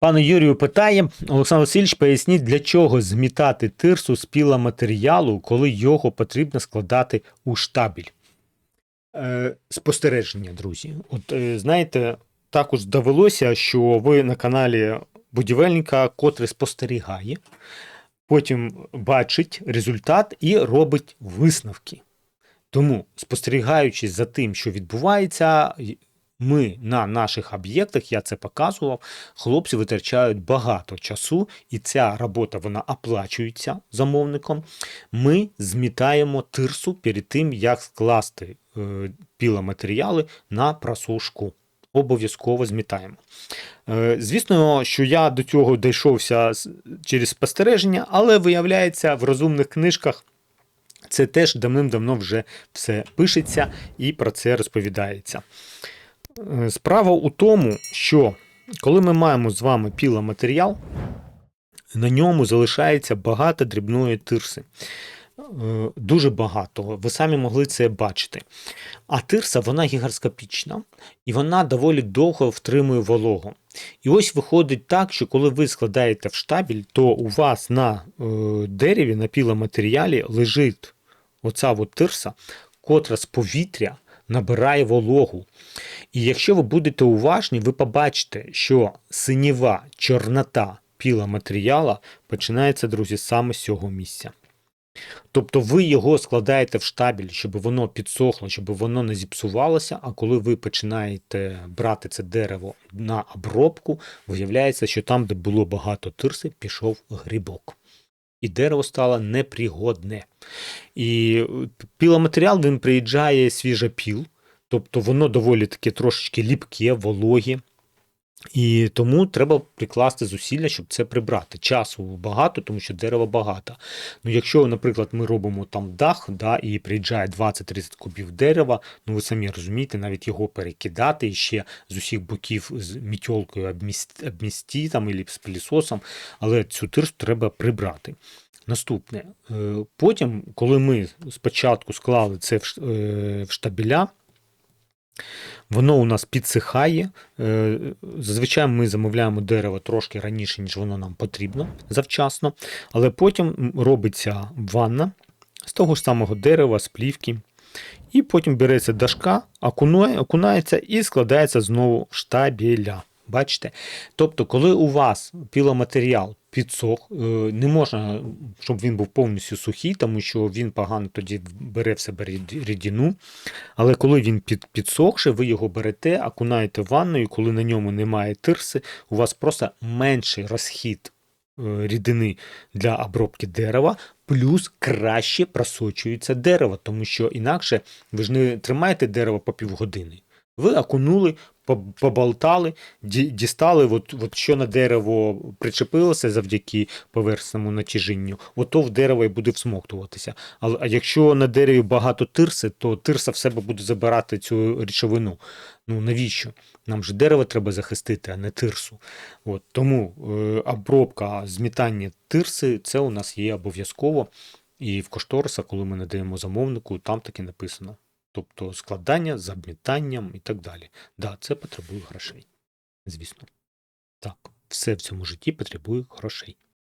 Пане Юрію питає, Олександр Васильович, поясніть, для чого змітати тирсу з піломатеріалу, коли його потрібно складати у штабіль? Е, спостереження, друзі. От е, знаєте, також довелося, що ви на каналі будівельника, котрий спостерігає, потім бачить результат і робить висновки. Тому, спостерігаючи за тим, що відбувається, ми на наших об'єктах, я це показував, хлопці витрачають багато часу, і ця робота вона оплачується замовником. Ми змітаємо тирсу перед тим, як скласти е, піломатеріали на просушку. Обов'язково змітаємо. Е, Звісно, що я до цього дійшовся через спостереження, але виявляється, в розумних книжках це теж давним-давно вже все пишеться і про це розповідається. Е, Справа у тому, що коли ми маємо з вами піломатеріал, на ньому залишається багато дрібної тирси. Е, Дуже багато. Ви самі могли це бачити. А тирса вона гігарскопічна і вона доволі довго втримує вологу. І ось виходить так, що коли ви складаєте в штабель, то у вас на е, дереві, на піломатеріалі лежить оця от тирса, котра з повітря набирає вологу. І якщо ви будете уважні, ви побачите, що синіва чорнота піломатеріала починається, друзі, саме з цього місця. Тобто ви його складаєте в штабель, щоб воно підсохло, щоб воно не зіпсувалося. А коли ви починаєте брати це дерево на обробку, виявляється, що там, де було багато тирси, пішов грибок. І дерево стало непригодне. І е, піломатеріал він приїжджає свіжопіл, тобто воно доволі таке трошечки ліпке, вологе. І тому треба прикласти зусилля, щоб це прибрати. Часу багато, тому що дерева багато. Ну, якщо, наприклад, ми робимо там дах, да, і приїжджає 20-30 кубів дерева, ну ви самі розумієте, навіть його перекидати і ще з усіх боків з мітьолкою обмісти там, і з пилісосом, але цю тирсу треба прибрати. Наступне. Е, Потім, коли ми спочатку склали це в е, в штабеля, Воно у нас підсихає. Е, Зазвичай ми замовляємо дерево трошки раніше, ніж воно нам потрібно завчасно. Але потім робиться ванна з того ж самого дерева, з плівки. І потім береться дашка, окунається і складається знову штабеля. Бачите? Тобто, коли у вас піломатеріал підсох, е, не можна, щоб він був повністю сухий, тому що він погано тоді бере в себе рід- рідину. Але коли він під, підсохше, ви його берете, окунаєте в ванну, коли на ньому немає тирси, у вас просто менший розхід е, рідини для обробки дерева, плюс краще просочується дерево, тому що інакше ви ж не тримаєте дерево по півгодини. Ви окунули, поболтали, дістали, от, от що на дерево причепилося завдяки поверхному натяжінню, ото в дерево і буде всмоктуватися. А якщо на дереві багато тирси, то тирса в себе буде забирати цю речовину. Ну навіщо? Нам же дерево треба захистити, а не тирсу. От, тому е, обробка змітання тирси це у нас є обов'язково. І в кошторисах, коли ми надаємо замовнику, там таки написано. Тобто складання з обмітанням і так далі. Да, це потребує грошей. Звісно. Так, все в цьому житті потребує грошей.